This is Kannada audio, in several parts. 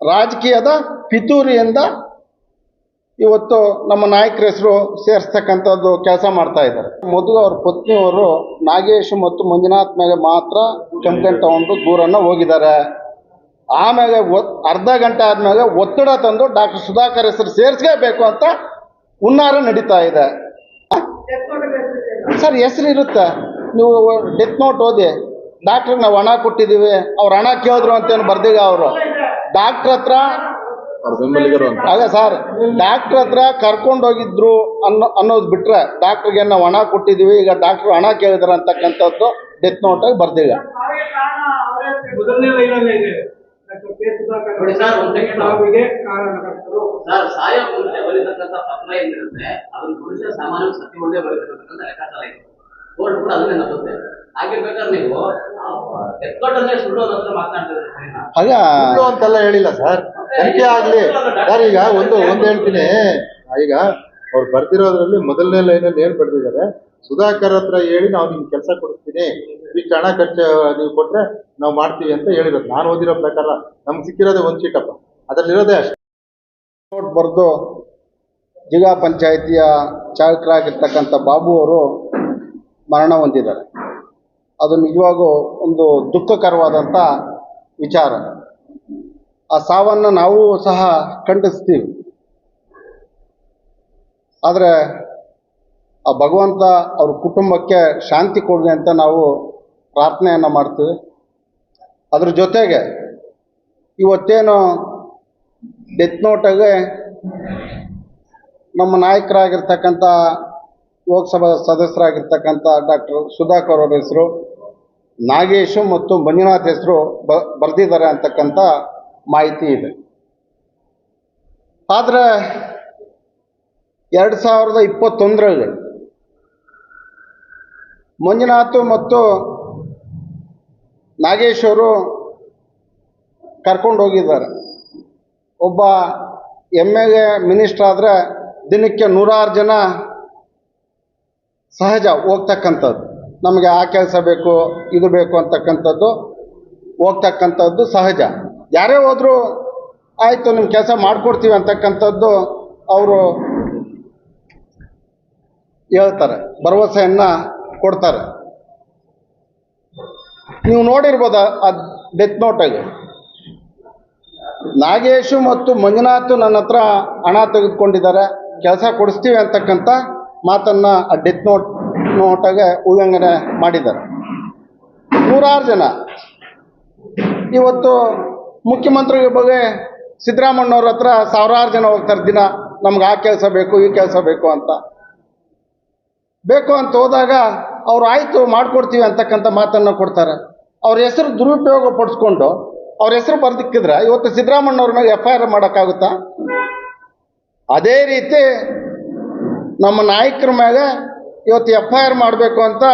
ರಾಜಕೀಯದ ಪಿತೂರಿಯಿಂದ ಇವತ್ತು ನಮ್ಮ ನಾಯಕರ ಹೆಸರು ಸೇರಿಸ್ತಕ್ಕಂಥದ್ದು ಕೆಲಸ ಮಾಡ್ತಾ ಇದ್ದಾರೆ. ಮೊದಲು ಅವ್ರ ಪತ್ನಿಯವರು ನಾಗೇಶ್ ಮತ್ತು ಮಂಜುನಾಥ್ ಮೇಲೆ ಮಾತ್ರ ಕಂಪ್ಲೇಂಟ್ ತಗೊಂಡು ದೂರನ್ನು ಹೋಗಿದ್ದಾರೆ. ಆಮೇಲೆ ಅರ್ಧ ಗಂಟೆ ಆದಮೇಲೆ ಒತ್ತಡ ತಂದು ಡಾಕ್ಟರ್ ಸುಧಾಕರ್ ಹೆಸರು ಸೇರಿಸ್ಲೇಬೇಕು ಅಂತ ಹುನ್ನಾರ ನಡೀತಾ ಇದೆ. ಸರ್, ಹೆಸರು ಇರುತ್ತೆ. ನೀವು ಡೆತ್ ನೋಟ್ ಓದಿ. ಡಾಕ್ಟ್ರಿಗೆ ನಾವು ಹಣ ಕೊಟ್ಟಿದ್ದೀವಿ. ಅವ್ರು ಹಣ ಕೇಳಿದ್ರು ಅಂತೇನು ಬರ್ದಿಲ್ಲ ಅವರು. ಡಾಕ್ಟ್ರ್ ಹತ್ರ ಅದೇ ಸರ್, ಡಾಕ್ಟ್ರ್ ಹತ್ರ ಕರ್ಕೊಂಡು ಹೋಗಿದ್ರು ಅನ್ನೋ ಅನ್ನೋದು ಬಿಟ್ರೆ ಡಾಕ್ಟ್ರಿಗೆ ನಾವು ಹಣ ಕೊಟ್ಟಿದ್ದೀವಿ ಈಗ ಡಾಕ್ಟ್ರು ಹಣ ಕೇಳಿದಾರೆ ಅಂತಕ್ಕಂಥದ್ದು ಡೆತ್ ನೋಟಾಗಿ ಬರ್ದಿಲ್ಲ ಸಾಮಾನ್ಯ ಸತ್ಯ ಬರೀತಕ್ಕಂಥ ಲೆಕ್ಕಾಚಾರ ಇದೆ ಕೋರ್ಟ್ ಕೂಡ ಅದನ್ನೇ ನಂಬುತ್ತೆ ಹಾಗಿರ್ಬೇಕಾದ್ರೆ ನೀವು ಸುಳ್ಳು ಮಾತನಾಡ್ತಿದ್ರೆ ಸುಳ್ಳು ಅಂತೆಲ್ಲ ಹೇಳಿಲ್ಲ ಸರ್. ತನಿಖೆ ಆಗ್ಲಿ. ಸರ್ ಈಗ ಒಂದು ಒಂದು ಹೇಳ್ತೀನಿ. ಈಗ ಅವ್ರು ಬರ್ತಿರೋದ್ರಲ್ಲಿ ಮೊದಲನೇ ಲೈನಲ್ಲಿ ಏನ್ ಬರ್ದಿದ್ದಾರೆ? ಸುಧಾಕರ್ ಹತ್ರ ಹೇಳಿ ನಾವು ನಿಮ್ಗೆ ಕೆಲಸ ಕೊಡಿಸ್ತೀನಿ ಇಷ್ಟು ಹಣ ಖರ್ಚು ನೀವು ಕೊಟ್ರೆ ನಾವು ಮಾಡ್ತೀವಿ ಅಂತ ಹೇಳಿರೋದು. ನಾನು ಓದಿರೋ ಪ್ರಕಾರ ನಮ್ಗೆ ಸಿಕ್ಕಿರೋದೇ ಒಂದ್ ಚೀಟಪ್ಪ ಅದ್ರಲ್ಲಿರೋದೇ ಅಷ್ಟೇ. ನೋಟ್ ಬರೆದು ಜಿಲ್ಲಾ ಪಂಚಾಯಿತಿಯ ಚಾಲಕರಾಗಿರ್ತಕ್ಕಂಥ ಬಾಬು ಅವರು ಮರಣ ಹೊಂದಿದ್ದಾರೆ ಅದು ನಿಜವಾಗೂ ಒಂದು ದುಃಖಕರವಾದಂಥ ವಿಚಾರ. ಆ ಸಾವನ್ನು ನಾವು ಸಹ ಖಂಡಿಸ್ತೀವಿ. ಆದರೆ ಆ ಭಗವಂತ ಅವ್ರ ಕುಟುಂಬಕ್ಕೆ ಶಾಂತಿ ಕೊಡಲಿ ಅಂತ ನಾವು ಪ್ರಾರ್ಥನೆಯನ್ನು ಮಾಡ್ತೀವಿ. ಅದ್ರ ಜೊತೆಗೆ ಇವತ್ತೇನು ಡೆತ್ ನೋಟಾಗೆ ನಮ್ಮ ನಾಯಕರಾಗಿರ್ತಕ್ಕಂಥ ಲೋಕಸಭಾ ಸದಸ್ಯರಾಗಿರ್ತಕ್ಕಂಥ ಡಾಕ್ಟರ್ ಸುಧಾಕರ್ ಅವರ ಹೆಸರು, ನಾಗೇಶು ಮತ್ತು ಮಂಜುನಾಥ್ ಹೆಸರು ಬ, ಬರೆದಿದ್ದಾರೆ ಅಂತಕ್ಕಂಥ ಮಾಹಿತಿ ಇದೆ. ಆದರೆ ಎರಡು ಸಾವಿರದ ಇಪ್ಪತ್ತೊಂದರಲ್ಲಿ ಮಂಜುನಾಥ್ ಮತ್ತು ನಾಗೇಶ್ ಅವರು ಕರ್ಕೊಂಡು ಹೋಗಿದ್ದಾರೆ. ಒಬ್ಬ ಎಂ ಎಲ್ ಎ ಮಿನಿಸ್ಟ್ರ್ ಆದರೆ ದಿನಕ್ಕೆ ನೂರಾರು ಜನ ಸಹಜ ಹೋಗ್ತಕ್ಕಂಥದ್ದು. ನಮಗೆ ಆ ಕೆಲಸ ಬೇಕು, ಇದು ಬೇಕು ಅಂತಕ್ಕಂಥದ್ದು ಹೋಗ್ತಕ್ಕಂಥದ್ದು ಸಹಜ. ಯಾರೇ ಹೋದರೂ ಆಯಿತು ನಿಮ್ಮ ಕೆಲಸ ಮಾಡಿಕೊಡ್ತೀವಿ ಅಂತಕ್ಕಂಥದ್ದು ಅವರು ಹೇಳ್ತಾರೆ, ಭರವಸೆಯನ್ನು ಕೊಡ್ತಾರೆ. ನೀವು ನೋಡಿರ್ಬೋದು ಆ ಡೆತ್ ನೋಟಲ್ಲಿ ನಾಗೇಶು ಮತ್ತು ಮಂಜುನಾಥ್ ನನ್ನ ಹತ್ರ ಹಣ ತೆಗೆದುಕೊಂಡಿದ್ದಾರೆ, ಕೆಲಸ ಕೊಡಿಸ್ತೀವಿ ಅಂತಕ್ಕಂಥ ಮಾತನ್ನು ಆ ಡೆತ್ ನೋಟ್ ನೋಟಾಗೆ ಉಲ್ಲಂಘನೆ ಮಾಡಿದ್ದಾರೆ. ನೂರಾರು ಜನ. ಇವತ್ತು ಮುಖ್ಯಮಂತ್ರಿಗಳ ಬಗ್ಗೆ ಸಿದ್ದರಾಮಣ್ಣವ್ರ ಹತ್ರ ಸಾವಿರಾರು ಜನ ಹೋಗ್ತಾರೆ, ದಿನ ನಮ್ಗೆ ಆ ಕೆಲಸ ಬೇಕು, ಈ ಕೆಲಸ ಬೇಕು ಅಂತ. ಬೇಕು ಅಂತ ಹೋದಾಗ ಅವ್ರು ಆಯಿತು ಮಾಡಿಕೊಡ್ತೀವಿ ಅಂತಕ್ಕಂಥ ಮಾತನ್ನು ಕೊಡ್ತಾರೆ. ಅವ್ರ ಹೆಸರು ದುರುಪಯೋಗ ಪಡಿಸ್ಕೊಂಡು, ಅವ್ರ ಹೆಸರು ಬರ್ದಿಕ್ಕಿದ್ರೆ ಇವತ್ತು ಸಿದ್ದರಾಮಣ್ಣವ್ರ ಮೇಲೆ ಎಫ್ ಐ ಆರ್ ಮಾಡೋಕ್ಕಾಗುತ್ತಾ? ಅದೇ ರೀತಿ ನಮ್ಮ ನಾಯಕರ ಮೇಲೆ ಇವತ್ತು ಎಫ್ ಐ ಆರ್ ಮಾಡಬೇಕು ಅಂತ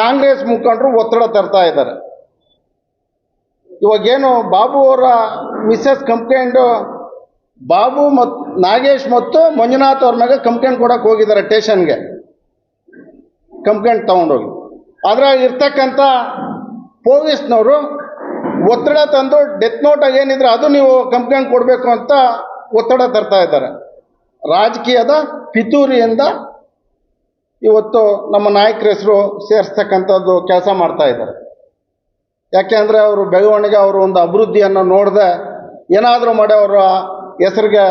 ಕಾಂಗ್ರೆಸ್ ಮುಖಂಡರು ಒತ್ತಡ ತರ್ತಾ ಇದ್ದಾರೆ. ಇವಾಗೇನು ಬಾಬು ಅವರ ಮಿಸ್ಸಸ್ ಕಂಪ್ಲೇಂಟು, ಬಾಬು ಮತ್ತು ನಾಗೇಶ್ ಮತ್ತು ಮಂಜುನಾಥ್ ಅವ್ರ ಮೇಲೆ ಕಂಪ್ಲೇಂಟ್ ಕೊಡಕ್ಕೆ ಹೋಗಿದ್ದಾರೆ ಟೇಷನ್ಗೆ ಕಂಪ್ಲೇಂಟ್ ತೊಗೊಂಡೋಗಿ. ಅದ್ರಾಗ ಇರ್ತಕ್ಕಂಥ ಪೊಲೀಸ್ನವರು ಒತ್ತಡ ತಂದು, ಡೆತ್ ನೋಟಾಗಿ ಏನಿದ್ರೆ ಅದು ನೀವು ಕಂಪ್ಲೇಂಟ್ ಕೊಡಬೇಕು ಅಂತ ಒತ್ತಡ ತರ್ತಾ ಇದ್ದಾರೆ. ರಾಜಕೀಯದ ಪಿತೂರಿಯಿಂದ ಇವತ್ತು ನಮ್ಮ ನಾಯಕರ ಹೆಸರು ಸೇರಿಸ್ತಕ್ಕಂಥದ್ದು ಕೆಲಸ ಮಾಡ್ತಾ ಇದ್ದಾರೆ. ಯಾಕೆಂದರೆ ಅವರು ಬೆಳವಣಿಗೆ, ಅವರು ಒಂದು ಅಭಿವೃದ್ಧಿಯನ್ನು ನೋಡದೆ ಏನಾದರೂ ಮಾಡಿ ಅವರ ಹೆಸರಿಗೆ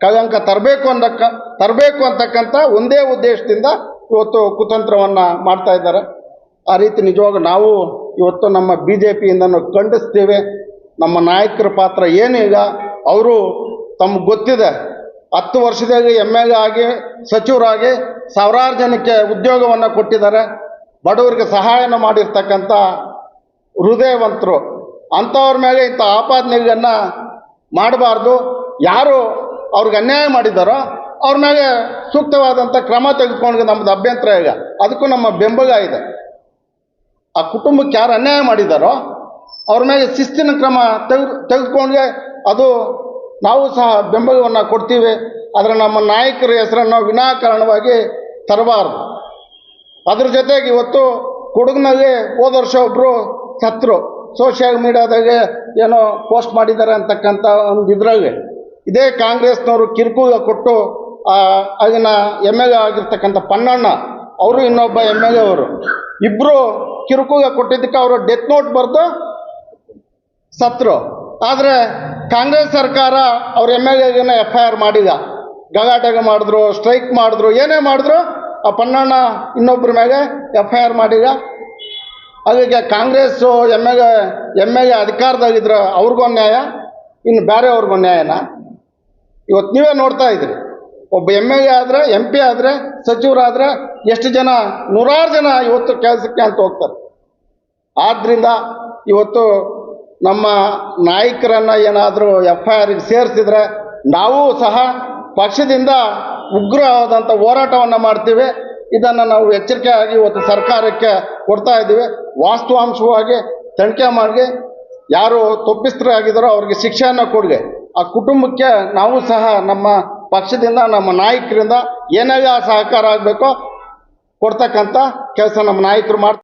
ಕಳಂಕ ತರಬೇಕು ಅಂದಕ್ಕ, ತರಬೇಕು ಅಂತಕ್ಕಂಥ ಒಂದೇ ಉದ್ದೇಶದಿಂದ ಇವತ್ತು ಕುತಂತ್ರವನ್ನು ಮಾಡ್ತಾ ಇದ್ದಾರೆ. ಆ ರೀತಿ ನಿಜವಾಗ ನಾವು ಇವತ್ತು ನಮ್ಮ ಬಿ ಜೆ ಪಿಯಿಂದನೂ ಖಂಡಿಸ್ತೇವೆ. ನಮ್ಮ ನಾಯಕರ ಪಾತ್ರ ಏನೀಗ ಅವರು ತಮ್ಗೆ ಗೊತ್ತಿದೆ. ಹತ್ತು ವರ್ಷದಾಗ ಎಂ ಎಲ್ ಎ ಆಗಿ, ಸಚಿವರಾಗಿ ಸಾವಿರಾರು ಜನಕ್ಕೆ ಉದ್ಯೋಗವನ್ನು ಕೊಟ್ಟಿದ್ದಾರೆ. ಬಡವರಿಗೆ ಸಹಾಯನ ಮಾಡಿರ್ತಕ್ಕಂಥ ಹೃದಯವಂತರು. ಅಂಥವ್ರ ಮೇಲೆ ಇಂಥ ಆಪಾದನೆಗಳನ್ನು ಮಾಡಬಾರ್ದು. ಯಾರು ಅವ್ರಿಗೆ ಅನ್ಯಾಯ ಮಾಡಿದ್ದಾರೋ ಅವ್ರ ಮೇಲೆ ಸೂಕ್ತವಾದಂಥ ಕ್ರಮ ತೆಗೆದುಕೊಂಡು ನಮ್ಮದು ಅಭ್ಯಂತರ ಈಗ. ಅದಕ್ಕೂ ನಮ್ಮ ಬೆಂಬಲ ಇದೆ. ಆ ಕುಟುಂಬಕ್ಕೆ ಯಾರು ಅನ್ಯಾಯ ಮಾಡಿದ್ದಾರೋ ಅವ್ರ ಮೇಲೆ ಶಿಸ್ತಿನ ಕ್ರಮ ತೆಗೆದು, ತೆಗೆದುಕೊಂಡ್ರೆ ಅದು ನಾವು ಸಹ ಬೆಂಬಲವನ್ನು ಕೊಡ್ತೀವಿ, ಆದರೆ ನಮ್ಮ ನಾಯಕರ ಹೆಸರನ್ನು ವಿನಾಕಾರಣವಾಗಿ ತರಬಾರ್ದು. ಅದ್ರ ಜೊತೆಗೆ ಇವತ್ತು ಕೊಡಗಿನಲ್ಲಿ ಹೋದ ವರ್ಷ ಒಬ್ಬರು ಸತ್ರು ಸೋಷಿಯಲ್ ಮೀಡಿಯಾದಾಗೆ ಏನೋ ಪೋಸ್ಟ್ ಮಾಡಿದ್ದಾರೆ ಅಂತಕ್ಕಂಥ ಒಂದು ಇದರಲ್ಲಿ. ಇದೇ ಕಾಂಗ್ರೆಸ್ನವರು ಕಿರುಕುಳ ಕೊಟ್ಟು ಅಲ್ಲಿನ ಎಂ ಎಲ್ ಎ ಆಗಿರ್ತಕ್ಕಂಥ ಪನ್ನಣ್ಣ, ಅವರು ಇನ್ನೊಬ್ಬ ಎಂ ಎಲ್ ಎ ಅವರು. ಇಬ್ಬರು ಕಿರುಕುಳ ಕೊಟ್ಟಿದ್ದಕ್ಕೆ ಅವರು ಡೆತ್ ನೋಟ್ ಬರೆದು ಸತ್ರು. ಆದರೆ ಕಾಂಗ್ರೆಸ್ ಸರ್ಕಾರ ಅವ್ರ M L A F I R ಮಾಡಿದ. ಗಲಾಟೆಗೆ ಮಾಡಿದ್ರು, ಸ್ಟ್ರೈಕ್ ಮಾಡಿದ್ರು, ಏನೇ ಮಾಡಿದ್ರು, ಆ ಪನ್ನಣ್ಣ ಇನ್ನೊಬ್ಬರ ಮೇಲೆ ಎಫ್ ಐ ಆರ್ ಮಾಡಿದ. ಅದಕ್ಕೆ Congress M L A, M L A ಅಧಿಕಾರದಾಗಿದ್ರೆ ಅವ್ರಿಗೂ ನ್ಯಾಯ ಇನ್ನು ಬೇರೆಯವ್ರಿಗೂ ನ್ಯಾಯನ ಇವತ್ತು ನೀವೇ ನೋಡ್ತಾ ಇದ್ರಿ. ಒಬ್ಬ ಎಂ ಎಲ್ ಎ ಆದರೆ, ಎಂ ಪಿ ಆದರೆ, ಸಚಿವರಾದರೆ ಎಷ್ಟು ಜನ, ನೂರಾರು ಜನ ಇವತ್ತು ಕೆಲಸಕ್ಕೆ ಅಂತ ಹೋಗ್ತಾರೆ. ಆದ್ದರಿಂದ ಇವತ್ತು ನಮ್ಮ ನಾಯಕರನ್ನು ಏನಾದರೂ ಎಫ್ ಐ ಆರ್ಗೆ ಸೇರಿಸಿದ್ರೆ ನಾವು ಸಹ ಪಕ್ಷದಿಂದ ಉಗ್ರವಾದಂಥ ಹೋರಾಟವನ್ನು ಮಾಡ್ತೀವಿ. ಇದನ್ನು ನಾವು ಎಚ್ಚರಿಕೆಯಾಗಿ ಇವತ್ತು ಸರ್ಕಾರಕ್ಕೆ ಕೊಡ್ತಾ ಇದ್ದೀವಿ. ವಾಸ್ತವಾಂಶವಾಗಿ ತನಿಖೆ ಮಾಡಿ ಯಾರು ತಪ್ಪಿಸ್ತರಾಗಿದ್ದಾರೋ ಅವ್ರಿಗೆ ಶಿಕ್ಷೆಯನ್ನು ಕೊಡ್ಗೆ ಆ ಕುಟುಂಬಕ್ಕೆ ನಾವು ಸಹ ನಮ್ಮ ಪಕ್ಷದಿಂದ, ನಮ್ಮ ನಾಯಕರಿಂದ ಏನೆಲ್ಲ ಸಹಕಾರ ಆಗಬೇಕೋ ಕೊಡ್ತಕ್ಕಂಥ ಕೆಲಸ ನಮ್ಮ ನಾಯಕರು ಮಾಡ್ತಾರೆ